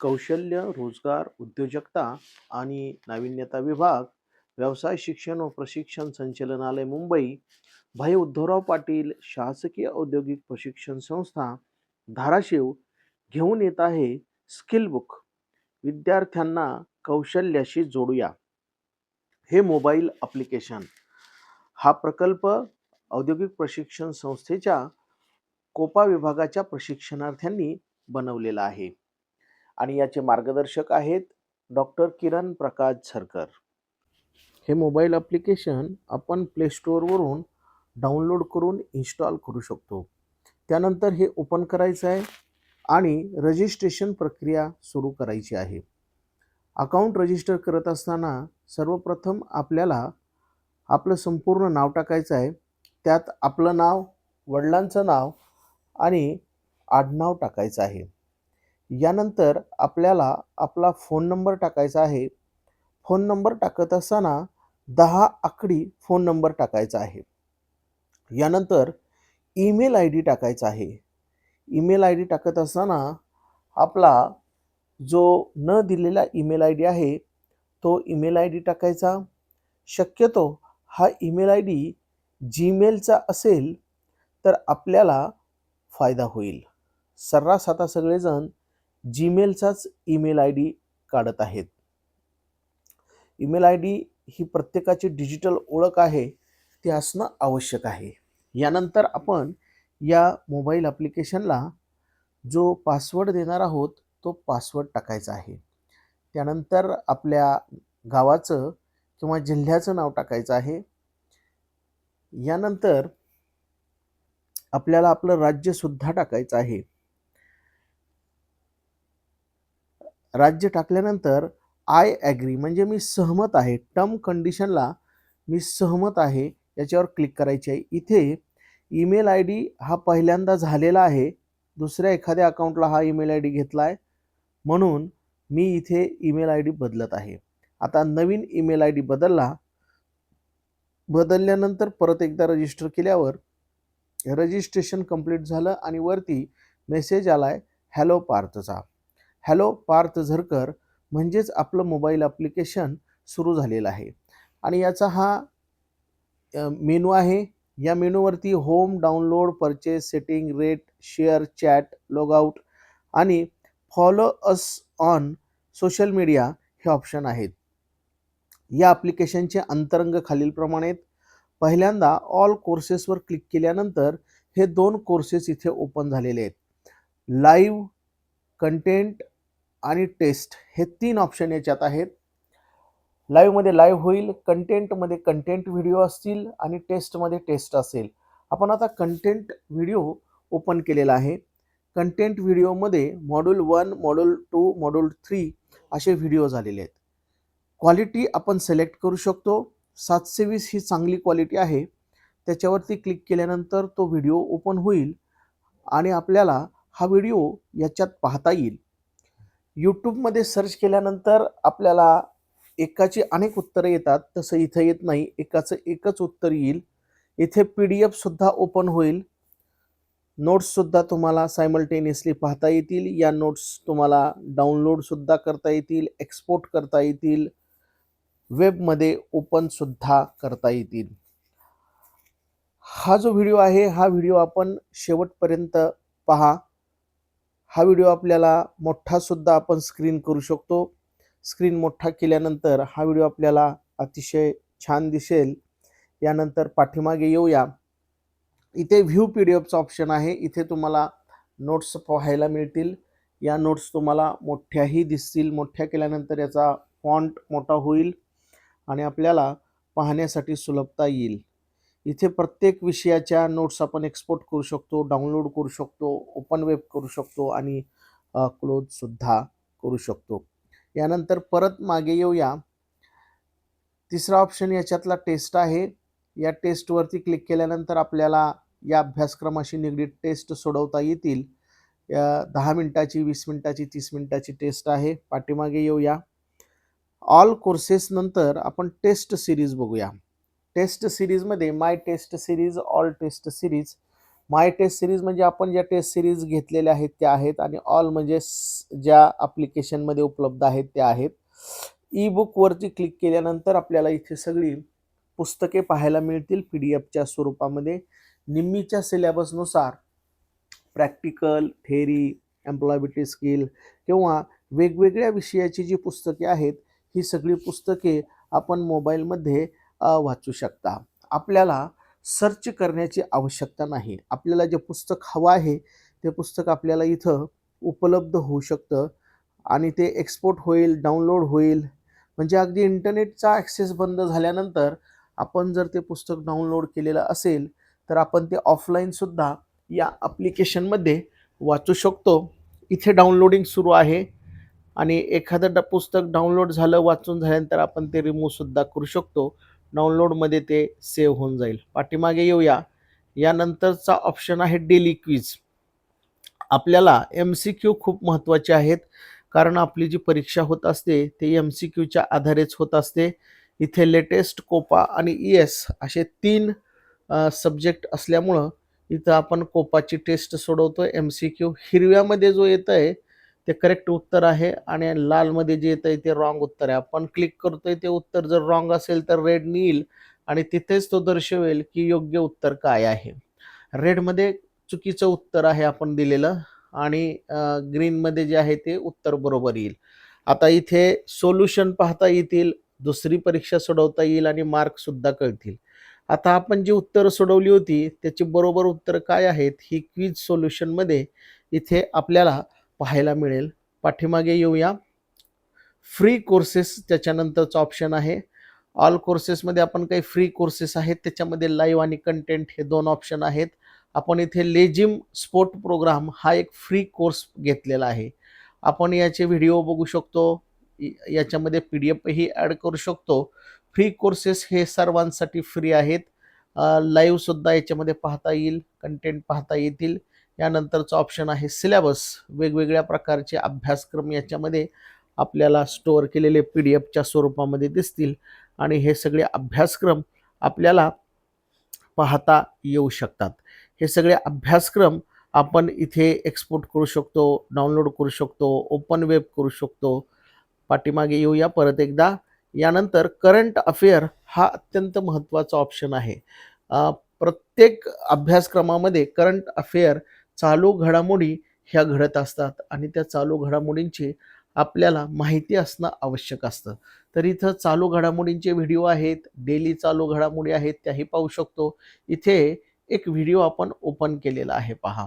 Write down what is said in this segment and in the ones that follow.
कौशल्य, रोजगार, उद्योजकता आणि नाविन्यता विभाग, व्यवसाय शिक्षण व प्रशिक्षण संचालनालय मुंबई, भाई उद्धवराव पाटील शासकीय औद्योगिक प्रशिक्षण संस्था, धाराशिव घेऊन येत आहे स्किल बुक. विद्यार्थ्यांना कौशल्याशी जोडूया. हे मोबाईल ॲप्लिकेशन. हा प्रकल्प औद्योगिक प्रशिक्षण संस्थेच्या कोपा विभागाच्या प्रशिक्षणार्थ्यांनी बनवलेला आहे. आणि याचे मार्गदर्शक आहेत डॉक्टर किरण प्रकाश झरकर हे मोबाईल ॲप्लिकेशन आपण प्ले स्टोअरवरून डाउनलोड करून इन्स्टॉल करू शकतो. त्यानंतर हे ओपन करायचं आहे आणि रजिस्ट्रेशन प्रक्रिया सुरू करायची आहे. अकाउंट रजिस्टर करत असताना सर्वप्रथम आपल्याला आपलं संपूर्ण नाव टाकायचं आहे. त्यात आपलं नाव वडिलांचं नाव आणि आडनाव टाकायचं आहे. यानंतर आपल्याला आपला फोन नंबर टाकायचा आहे. फोन नंबर टाकत असताना दहा आकडी फोन नंबर टाकायचा आहे. यानंतर ईमेल आय डी टाकायचा आहे. ईमेल आय डी टाकत असताना आपला जो न दिलेला ईमेल आय डी आहे तो ईमेल आय डी टाकायचा. शक्यतो हा ईमेल आय डी जीमेलचा असेल तर आपल्याला फायदा होईल. सर्रास आता सगळेजण जीमेलचाच ईमेल आय डी काढत आहेत. ईमेल आय डी ही प्रत्येकाची डिजिटल ओळख आहे ती असणं आवश्यक आहे. यानंतर आपण या मोबाईल ॲप्लिकेशनला जो पासवर्ड देणार आहोत तो पासवर्ड टाकायचा आहे. त्यानंतर आपल्या गावाचं किंवा जिल्ह्याचं नाव टाकायचं आहे. यानंतर आपल्याला आपलं राज्यसुद्धा टाकायचं आहे. राज्य टाकल्यानंतर आय ॲग्री म्हणजे मी सहमत आहे. टर्म कंडिशनला मी सहमत आहे. याच्यावर क्लिक करायची आहे. इथे ईमेल आय डी हा पहिल्यांदा झालेला आहे. दुसऱ्या एखाद्या अकाउंटला हा ईमेल आय डी घेतला आहे म्हणून मी इथे ईमेल आय डी बदलत आहे. आता नवीन ईमेल आय डी बदलला. बदलल्यानंतर परत एकदा रजिस्टर केल्यावर रजिस्ट्रेशन कंप्लीट झालं आणि वरती मेसेज आला आहे हॅलो पार्थचा. हॅलो पार्थ झरकर. म्हणजेच आपलं मोबाईल ॲप्लिकेशन सुरू झालेलं आहे. आणि याचा हा मेनू आहे. या मेनूवरती home download purchase setting rate share chat logout आणि follow us on social media हे ऑप्शन आहेत. या ॲप्लिकेशनचे अंतरंग खालीलप्रमाणे आहेत पहिल्यांदा ऑल कोर्सेसवर क्लिक केल्यानंतर हे दोन कोर्सेस इथे ओपन झालेले आहेत. लाईव्ह कंटेंट आणि टेस्ट हे तीन ऑप्शन याच्यात आहेत. लाईव्हमध्ये लाईव्ह होईल कंटेंटमध्ये कंटेंट व्हिडिओ असतील आणि टेस्टमध्ये टेस्ट असेल. आपण आता कंटेंट व्हिडिओ ओपन केलेला आहे. कंटेंट व्हिडिओमध्ये module one module two module three असे व्हिडिओ झालेले आहेत. क्वालिटी आपण सिलेक्ट करू शकतो. सातशे वीस ही चांगली क्वालिटी आहे. त्याच्यावरती क्लिक केल्यानंतर तो व्हिडिओ ओपन होईल आणि आपल्याला हा व्हिडिओ याच्यात पाहता येईल. यूट्यूबमध्ये सर्च केल्यानंतर आपल्याला एकाची अनेक उत्तरं येतात. तसं इथं येत नाही. एकाचं एकच उत्तर येईल. इथे पी डी एफसुद्धा ओपन होईल. नोट्ससुद्धा तुम्हाला सायमल्टेनियसली पाहता येतील. या नोट्स तुम्हाला डाउनलोडसुद्धा करता येतील. एक्सपोर्ट करता येतील. वेबमध्ये ओपनसुद्धा करता येतील. हा जो व्हिडिओ आहे हा व्हिडिओ आपण शेवटपर्यंत पहा. हा व्हिडिओ आपल्याला मोठासुद्धा आपण स्क्रीन करू शकतो. स्क्रीन मोठा केल्यानंतर हा व्हिडिओ आपल्याला अतिशय छान दिसेल. यानंतर पाठीमागे येऊया. इथे व्ह्यू पी डी एफचा ऑप्शन आहे. इथे तुम्हाला नोट्स पाहायला मिळतील. या नोट्स तुम्हाला मोठ्याही दिसतील. मोठ्या केल्यानंतर याचा फॉन्ट मोठा होईल आणि आपल्याला पाहण्यासाठी सुलभता येईल. इथे प्रत्येक विषयाच्या नोट्स आपण एक्सपोर्ट करू शकतो डाउनलोड करू शकतो ओपन वेब करू शकतो आणि क्लोजसुद्धा करू शकतो. यानंतर परत मागे येऊया. तिसरा ऑप्शन याच्यातला टेस्ट आहे. या टेस्टवरती क्लिक केल्यानंतर आपल्याला या अभ्यासक्रमाशी निगडीत टेस्ट सोडवता येतील. या दहा मिनटाची वीस मिनटाची तीस मिनटाची टेस्ट आहे. पाठीमागे येऊया. ऑल कोर्सेसनंतर आपण टेस्ट सिरीज बघूया. टेस्ट सिरीजमध्ये my test series all test series my test series म्हणजे आपण ज्या टेस्ट सिरीज घेतलेल्या आहेत त्या आहेत आणि ऑल म्हणजे ज्या ॲप्लिकेशनमध्ये उपलब्ध आहेत त्या आहेत. ई बुकवरती क्लिक केल्यानंतर आपल्याला इथे सगळी पुस्तके पाहायला मिळतील पी डी एफच्या स्वरूपामध्ये. निम्मीच्या सिलेबसनुसार प्रॅक्टिकल थेरी एम्प्लॉयबिलिटी स्किल किंवा वेगवेगळ्या विषयाची जी पुस्तके आहेत ही सगळी पुस्तके आपण मोबाईलमध्ये वाचू शकता. आपल्याला सर्च करण्याची आवश्यकता नाही. आपल्याला जे पुस्तक हवं आहे ते पुस्तक आपल्याला इथं उपलब्ध होऊ शकतं आणि ते एक्सपोर्ट होईल डाउनलोड होईल. म्हणजे अगदी इंटरनेटचा ॲक्सेस बंद झाल्यानंतर आपण जर ते पुस्तक डाउनलोड केलेलं असेल तर आपण ते ऑफलाईनसुद्धा या ॲप्लिकेशनमध्ये वाचू शकतो. इथे डाउनलोडिंग सुरू आहे आणि एखादं ड पुस्तक डाउनलोड झालं वाचून झाल्यानंतर आपण ते रिमूव्हसुद्धा करू शकतो. डाउनलोडमध्ये ते सेव्ह होऊन जाईल. पाठीमागे येऊया. यानंतरचा ऑप्शन आहे डेली क्विज आपल्याला एम सी क्यू खूप महत्त्वाचे आहेत. कारण आपली जी परीक्षा होत असते ते एम सी क्यूच्या आधारेच होत असते. इथे लेटेस्ट कोपा आणि ई एस असे तीन सब्जेक्ट असल्यामुळं इथं आपण कोपाची टेस्ट सोडवतो एम सी क्यू हिरव्यामध्ये जो येतं आहे ते करेक्ट उत्तर आहे आणि लालमध्ये जे येतं आहे ते रॉंग उत्तर आहे. आपण क्लिक करतोय ते उत्तर जर रॉंग असेल तर रेड येईल आणि तिथेच तो दर्शवेल की योग्य उत्तर काय आहे. रेडमध्ये चुकीचं उत्तर आहे आपण दिलेलं आणि ग्रीनमध्ये जे आहे ते उत्तर बरोबर येईल. आता इथे सोल्युशन पाहता येतील दुसरी परीक्षा सोडवता येईल आणि मार्कसुद्धा कळतील. आता आपण जी उत्तरं सोडवली होती त्याची बरोबर उत्तर काय आहेत ही क्विज सोल्युशनमध्ये इथे आपल्याला पाहायला मिळेल. पाठीमागे येऊया. फ्री कोर्सेस त्याच्यानंतरचं ऑप्शन आहे. ऑल कोर्सेसमध्ये आपण काही फ्री कोर्सेस आहेत त्याच्यामध्ये लाईव्ह आणि कंटेंट हे दोन ऑप्शन आहेत. आपण इथे लेजिम स्पोर्ट प्रोग्राम हा एक फ्री कोर्स घेतलेला आहे. आपण याचे व्हिडिओ बघू शकतो. याच्यामध्ये पी डी एफही ॲड करू शकतो. फ्री कोर्सेस हे सर्वांसाठी फ्री आहेत. लाईव्हसुद्धा याच्यामध्ये पाहता येईल कंटेंट पाहता येतील. यानंतरचं ऑप्शन आहे सिलेबस वेगवेगळ्या प्रकारचे अभ्यासक्रम याच्यामध्ये आपल्याला स्टोअर केलेले पी डी एफच्या स्वरूपामध्ये दिसतील. आणि हे सगळे अभ्यासक्रम आपल्याला पाहता येऊ शकतात. हे सगळे अभ्यासक्रम आपण इथे एक्सपोर्ट करू शकतो डाउनलोड करू शकतो ओपन वेब करू शकतो. पाठीमागे येऊया परत एकदा. यानंतर करंट अफेअर हा अत्यंत महत्त्वाचा ऑप्शन आहे. प्रत्येक अभ्यासक्रमामध्ये करंट अफेअर चालू घडामोडी ह्या घडत असतात आणि त्या चालू घडामोडींची आपल्याला माहिती असणं आवश्यक असतं. तर इथं चालू घडामोडींचे व्हिडिओ आहेत डेली चालू घडामोडी आहेत त्याही पाहू शकतो. इथे एक व्हिडिओ आपण ओपन केलेला आहे पहा.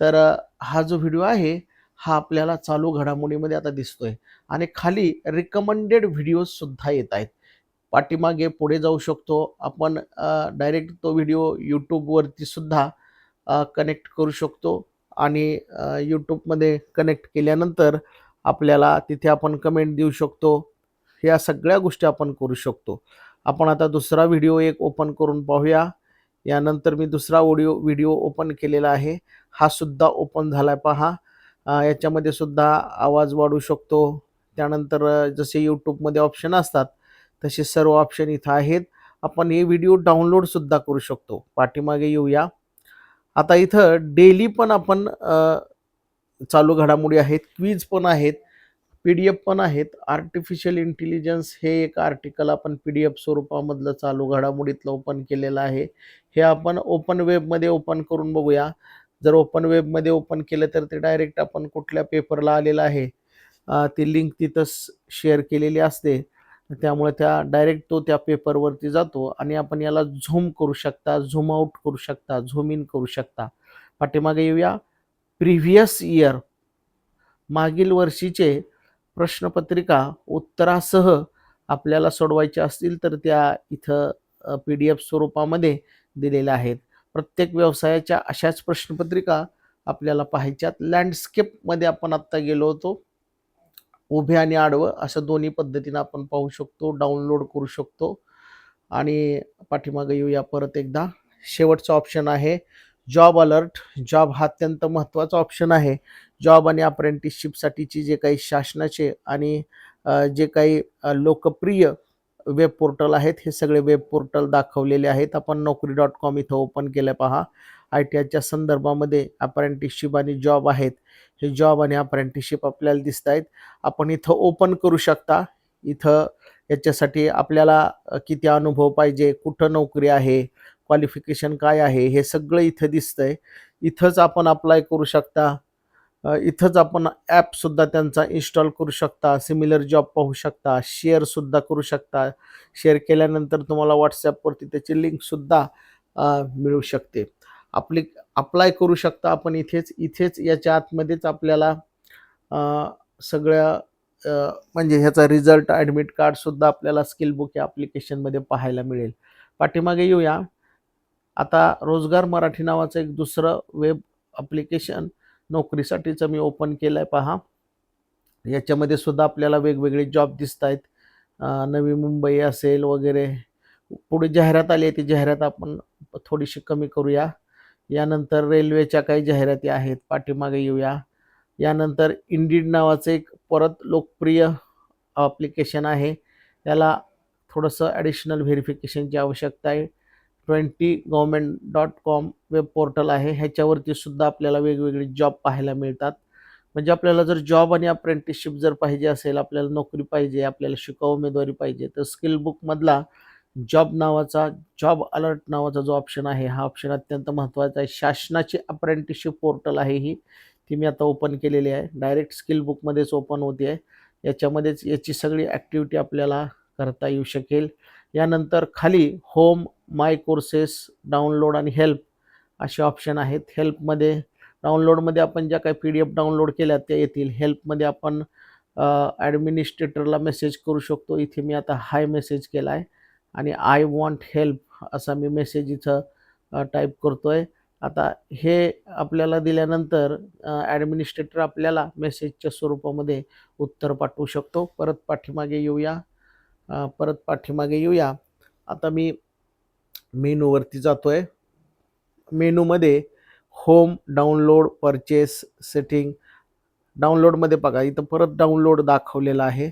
तर हा जो व्हिडिओ आहे हा आपल्याला चालू घडामोडीमध्ये आता दिसतोय आणि खाली रिकमेंडेड व्हिडिओजसुद्धा येत आहेत. पाठीमागे पुढे जाऊ शकतो. आपण डायरेक्ट तो व्हिडिओ यूट्यूबवरती सुद्धा कनेक्ट करू शकतो. आणि यूट्यूबमध्ये कनेक्ट केल्यानंतर आपल्याला तिथे आपण कमेंट देऊ शकतो. ह्या सगळ्या गोष्टी आपण करू शकतो. आपण आता दुसरा व्हिडिओ एक ओपन करून पाहूया. यानंतर मी दुसरा ऑडिओ व्हिडिओ ओपन केलेला आहे. हा सुद्धा ओपन झाला आहे पहा याच्यामध्ये सुद्धा आवाज वाढू शकतो. त्यानंतर जसे यूट्यूबमध्ये ऑप्शन असतात तसे सर्व ऑप्शन इथं आहेत. आपण हे व्हिडिओ डाउनलोडसुद्धा करू शकतो. पाठीमागे येऊया. आता इथं डेली पण आपण चालू घडामोडी आहेत क्वीज पण आहेत पी डी एफ पण आहेत. आर्टिफिशियल इंटेलिजन्स हे एक आर्टिकल आपण पी डी एफ स्वरूपामधलं चालू घडामोडीतलं ओपन केलेलं आहे. हे आपण ओपन वेबमध्ये ओपन करून बघूया. जर ओपन वेबमध्ये ओपन केलं तर ते डायरेक्ट आपण कुठल्या पेपरला आलेलं आहे. ती लिंक तिथंच शेअर केलेली असते. त्यामुळे त्या डायरेक्ट तो त्या पेपरवरती जातो आणि आपण याला झूम करू शकता झूम आउट करू शकता झूम इन करू शकता. पाठीमागे येऊया. प्रिव्हियस इयर मागील वर्षीचे प्रश्नपत्रिका उत्तरासह आपल्याला सोडवायच्या असतील तर त्या इथं पी डी एफ स्वरूपामध्ये दिलेल्या आहेत. प्रत्येक व्यवसायाच्या अशाच प्रश्नपत्रिका आपल्याला पाहायच्यात. लँडस्केपमध्ये आपण आत्ता गेलो होतो. उभे आणि आडवं असं दोन्ही पद्धतीनं आपण पाहू शकतो डाउनलोड करू शकतो. आणि पाठीमागे येऊया परत एकदा. शेवटचा ऑप्शन आहे जॉब अलर्ट जॉब हा अत्यंत महत्त्वाचा ऑप्शन आहे. जॉब आणि अप्रेंटिसशिपसाठीची जे काही शासनाचे आणि जे काही लोकप्रिय वेब पोर्टल आहेत हे सगळे वेब पोर्टल दाखवलेले आहेत. आपण नोकरी डॉट कॉम इथं ओपन केलं पहा. आय टी आयच्या संदर्भामध्ये अप्रेंटिसशिप आणि जॉब आहेत. हे जॉब आणि अप्रेंटिसशिप आपल्याला दिसत आहेत आपण इथं ओपन करू शकता. इथं याच्यासाठी आपल्याला किती अनुभव पाहिजे कुठं नोकरी आहे क्वालिफिकेशन काय आहे हे सगळं इथं दिसतंय. इथंच आपण अप्लाय करू शकता. इथंच आपण ॲपसुद्धा त्यांचा इन्स्टॉल करू शकता. सिमिलर जॉब पाहू शकता. शेअरसुद्धा करू शकता. शेअर केल्यानंतर तुम्हाला व्हॉट्सॲपवरती त्याची लिंकसुद्धा मिळू शकते. आपली अप्लाय करू शकता आपण इथेच इथेच याच्या आतमध्येच आपल्याला सगळ्या म्हणजे ह्याचा रिझल्ट ॲडमिट कार्डसुद्धा आपल्याला स्किल बुक या ॲप्लिकेशनमध्ये पाहायला मिळेल. पाठीमागे येऊया. आता रोजगार मराठी नावाचं एक दुसरं वेब ॲप्लिकेशन नोकरीसाठीचं मी ओपन केलं आहे पहा. याच्यामध्ये सुद्धा आपल्याला वेगवेगळे जॉब दिसत आहेत नवी मुंबई असेल वगैरे. पुढे जाहिरात आली आहे ती जाहिरात आपण थोडीशी कमी करूया. यानंतर रेल्वेच्या काही जाहिराती आहेत पाठीमागे येऊया. यानंतर इंडिड नावाचं एक परत लोकप्रिय ॲप्लिकेशन आहे. त्याला थोडंसं ॲडिशनल व्हेरिफिकेशनची आवश्यकता आहे. Twenty government dot com web portal आहे. ह्याच्यावरती सुद्धा आपल्याला वेगवेगळे जॉब पाहायला मिळतात. म्हणजे आपल्याला जर जॉब आणि अप्रेंटिसशिप जर पाहिजे असेल आपल्याला नोकरी पाहिजे आपल्याला शिकाऊ उमेदवारी पाहिजे तर स्किल बुकमधला जॉब नावाचा जॉब अलर्ट नावाचा जो ऑप्शन आहे हा ऑप्शन अत्यंत महत्त्वाचा आहे. शासनाची अप्रेंटिसशिप पोर्टल आहे ही. ती मी आता ओपन केलेली आहे. डायरेक्ट स्किल बुकमध्येच ओपन होते आहे. याच्यामध्येच याची सगळी ॲक्टिव्हिटी आपल्याला करता येऊ शकेल. यानंतर खाली होम माय कोर्सेस डाउनलोड आणि हेल्प असे ऑप्शन आहेत. हेल्पमध्ये डाउनलोडमध्ये आपण ज्या काही पी डी एफ डाउनलोड केल्या त्या येतील. हेल्पमध्ये आपण ॲडमिनिस्ट्रेटरला मेसेज करू शकतो. इथे मी आता हाय मेसेज केला आहे आणि आय वॉन्ट हेल्प असा मी मेसेज इथं टाईप करतो आहे आता हे आपल्याला दिल्यानंतर ॲडमिनिस्ट्रेटर आपल्याला मेसेजच्या स्वरूपामध्ये उत्तर पाठवू शकतो. परत पाठीमागे येऊया. परत पाठीमागे येऊया. आता मी मेनूवरती जातो आहे मेनूमध्ये होम डाउनलोड परचेस सेटिंग डाउनलोडमध्ये बघा इथं परत डाउनलोड दाखवलेलं आहे.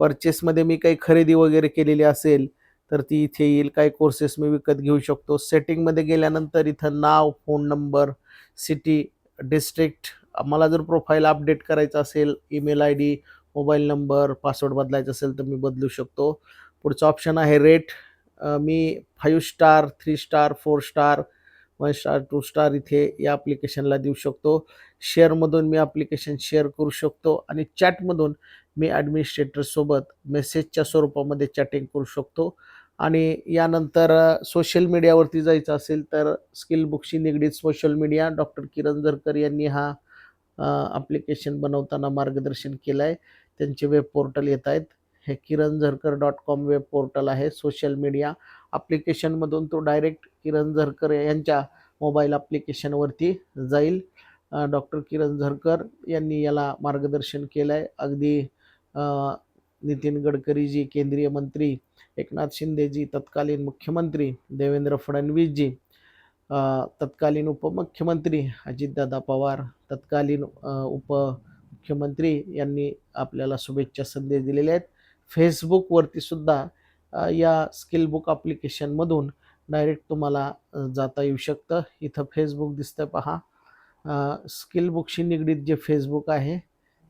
परचेसमध्ये मी काही खरेदी वगैरे केलेली असेल तर ती इथे येईल. काही कोर्सेस मी विकत घेऊ शकतो. सेटिंगमध्ये गेल्यानंतर इथं नाव फोन नंबर सिटी डिस्ट्रिक्ट मला जर प्रोफाईल अपडेट करायचं असेल email I D mobile number password बदलायचा असेल तर मी बदलू शकतो. पुढचं ऑप्शन आहे रेट मी five star three star four star one star two star इथे या ॲप्लिकेशनला देऊ शकतो. शेअरमधून मी ॲप्लिकेशन शेअर करू शकतो आणि चॅटमधून मी ॲडमिनिस्ट्रेटरसोबत मेसेजच्या स्वरूपामध्ये चॅटिंग करू शकतो. आणि यानंतर सोशल मीडियावरती जायचं असेल तर स्किल बुकशी निगडीत social media doctor Kiran Zarkar यांनी हा ॲप्लिकेशन बनवताना मार्गदर्शन केलं आहे त्यांचे वेब पोर्टल येत आहेत. हे Kiran Zarkar dot com web portal आहे. सोशल मीडिया ॲप्लिकेशनमधून तो डायरेक्ट किरण झरकर यांच्या मोबाईल ॲप्लिकेशनवरती जाईल. डॉक्टर किरण झरकर यांनी याला मार्गदर्शन केलं आहे अगदी नितीन गडकरीजी केंद्रीय मंत्री एकनाथ शिंदेजी तत्कालीन मुख्यमंत्री देवेंद्र फडणवीसजी तत्कालीन उपमुख्यमंत्री अजितदादा पवार तत्कालीन उपमुख्यमंत्री यांनी आपल्याला शुभेच्छा संदेश दिलेले आहेत. फेसबुकवरती सुद्धा या स्किल बुक ॲप्लिकेशनमधून डायरेक्ट तुम्हाला जाता येऊ शकतं. इथं फेसबुक दिसतं पहा. स्किल बुकशी निगडीत जे फेसबुक आहे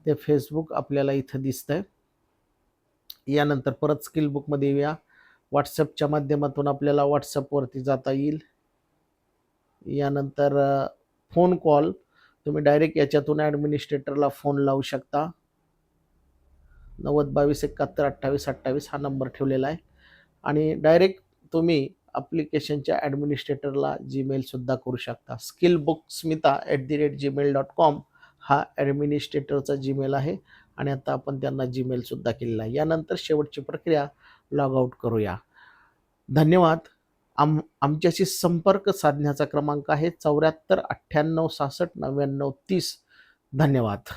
ते फेसबुक आपल्याला इथं दिसतंय. यानंतर परत स्किल बुकमध्ये येऊया. व्हॉट्सअपच्या माध्यमातून आपल्याला व्हॉट्सअपवरती जाता येईल. यानंतर फोन कॉल तुम्ही डायरेक्ट याच्यातून ॲडमिनिस्ट्रेटरला फोन लावू शकता. नव्वद बावीस एकाहत्तर अठ्ठावीस अठ्ठावीस हा नंबर ठेवलेला आहे. आणि डायरेक्ट तुम्ही ॲप्लिकेशनच्या ॲडमिनिस्ट्रेटरला जीमेलसुद्धा करू शकता. Skill book Smita at the rate Gmail dot com हा ॲडमिनिस्ट्रेटरचा जीमेल आहे आणि आता आपण त्यांना जीमेलसुद्धा केलेला आहे. यानंतर शेवटची प्रक्रिया लॉग आऊट करूया. धन्यवाद. आम आमच्याशी संपर्क साधण्याचा क्रमांक आहे चौऱ्याहत्तर अठ्ठ्याण्णव सहासष्ट नव्याण्णव तीस. धन्यवाद.